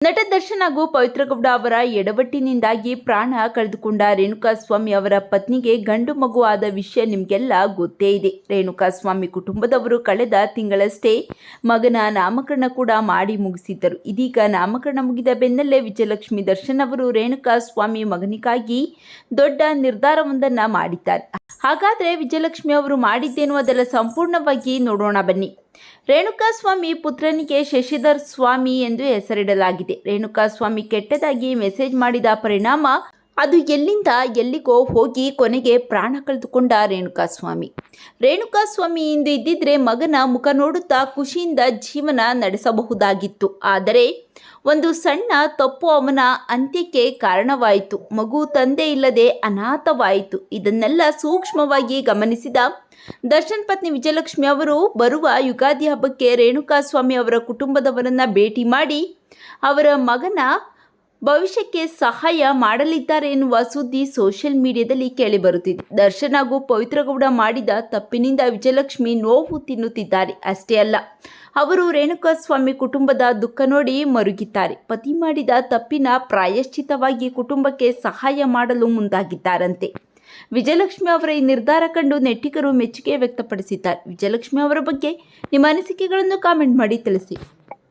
ನಟ ದರ್ಶನ್ ಹಾಗೂ ಪವಿತ್ರಗೌಡ ಅವರ ಎಡವಟ್ಟಿನಿಂದಾಗಿ ಪ್ರಾಣ ಕಳೆದುಕೊಂಡ ರೇಣುಕಾಸ್ವಾಮಿ ಅವರ ಪತ್ನಿಗೆ ಗಂಡು ಮಗು ಆದ ವಿಷಯ ನಿಮಗೆಲ್ಲ ಗೊತ್ತೇ ಇದೆ. ರೇಣುಕಾಸ್ವಾಮಿ ಕುಟುಂಬದವರು ಕಳೆದ ತಿಂಗಳಷ್ಟೇ ಮಗನ ನಾಮಕರಣ ಕೂಡ ಮಾಡಿ ಮುಗಿಸಿದ್ದರು. ಇದೀಗ ನಾಮಕರಣ ಮುಗಿದ ಬೆನ್ನಲ್ಲೇ ವಿಜಯಲಕ್ಷ್ಮಿ ದರ್ಶನ್ ಅವರು ರೇಣುಕಾಸ್ವಾಮಿ ಮಗನಿಗಾಗಿ ದೊಡ್ಡ ನಿರ್ಧಾರವೊಂದನ್ನು ಮಾಡಿದ್ದಾರೆ. ಹಾಗಾದರೆ ವಿಜಯಲಕ್ಷ್ಮಿ ಅವರು ಮಾಡಿದ್ದೇನು ಅದೆಲ್ಲ ಸಂಪೂರ್ಣವಾಗಿ ನೋಡೋಣ ಬನ್ನಿ. ರೇಣುಕಾಸ್ವಾಮಿ ಪುತ್ರನಿಗೆ ಶಶಿಧರ್ ಸ್ವಾಮಿ ಎಂದು ಹೆಸರಿಡಲಾಗಿದೆ. ರೇಣುಕಾಸ್ವಾಮಿ ಕೆಟ್ಟದಾಗಿ ಮೆಸೇಜ್ ಮಾಡಿದ ಪರಿಣಾಮ ಅದು ಎಲ್ಲಿಂದ ಎಲ್ಲಿಗೋ ಹೋಗಿ ಕೊನೆಗೆ ಪ್ರಾಣ ಕಳೆದುಕೊಂಡ ರೇಣುಕಾಸ್ವಾಮಿ. ರೇಣುಕಾಸ್ವಾಮಿ ಇಂದು ಇದ್ದಿದ್ರೆ ಮಗನ ಮುಖ ನೋಡುತ್ತಾ ಖುಷಿಯಿಂದ ಜೀವನ ನಡೆಸಬಹುದಾಗಿತ್ತು. ಆದರೆ ಒಂದು ಸಣ್ಣ ತಪ್ಪು ಅವನ ಅಂತ್ಯಕ್ಕೆ ಕಾರಣವಾಯಿತು. ಮಗು ತಂದೆ ಇಲ್ಲದೆ ಅನಾಥವಾಯಿತು. ಇದನ್ನೆಲ್ಲ ಸೂಕ್ಷ್ಮವಾಗಿ ಗಮನಿಸಿದ ದರ್ಶನ್ ಪತ್ನಿ ವಿಜಯಲಕ್ಷ್ಮಿ ಅವರು ಬರುವ ಯುಗಾದಿ ಹಬ್ಬಕ್ಕೆ ರೇಣುಕಾಸ್ವಾಮಿ ಅವರ ಕುಟುಂಬದವರನ್ನ ಭೇಟಿ ಮಾಡಿ ಅವರ ಮಗನ ಭವಿಷ್ಯಕ್ಕೆ ಸಹಾಯ ಮಾಡಲಿದ್ದಾರೆ ಎನ್ನುವ ಸುದ್ದಿ ಸೋಷಿಯಲ್ ಮೀಡಿಯಾದಲ್ಲಿ ಕೇಳಿಬರುತ್ತಿದೆ ದರ್ಶನ್ ಹಾಗೂ ಪವಿತ್ರಗೌಡ ಮಾಡಿದ ತಪ್ಪಿನಿಂದ ವಿಜಯಲಕ್ಷ್ಮಿ ನೋವು ತಿನ್ನುತ್ತಿದ್ದಾರೆ. ಅಷ್ಟೇ ಅಲ್ಲ, ಅವರು ರೇಣುಕಾಸ್ವಾಮಿ ಕುಟುಂಬದ ದುಃಖ ನೋಡಿ ಮರುಗಿದ್ದಾರೆ. ಪತಿ ಮಾಡಿದ ತಪ್ಪಿನ ಪ್ರಾಯಶ್ಚಿತವಾಗಿ ಕುಟುಂಬಕ್ಕೆ ಸಹಾಯ ಮಾಡಲು ಮುಂದಾಗಿದ್ದಾರಂತೆ. ವಿಜಯಲಕ್ಷ್ಮಿ ಅವರ ಈ ನಿರ್ಧಾರ ಕಂಡು ನೆಟ್ಟಿಗರು ಮೆಚ್ಚುಗೆ ವ್ಯಕ್ತಪಡಿಸಿದ್ದಾರೆ. ವಿಜಯಲಕ್ಷ್ಮಿ ಅವರ ಬಗ್ಗೆ ನಿಮ್ಮ ಅನಿಸಿಕೆಗಳನ್ನು ಕಾಮೆಂಟ್ ಮಾಡಿ ತಿಳಿಸಿ.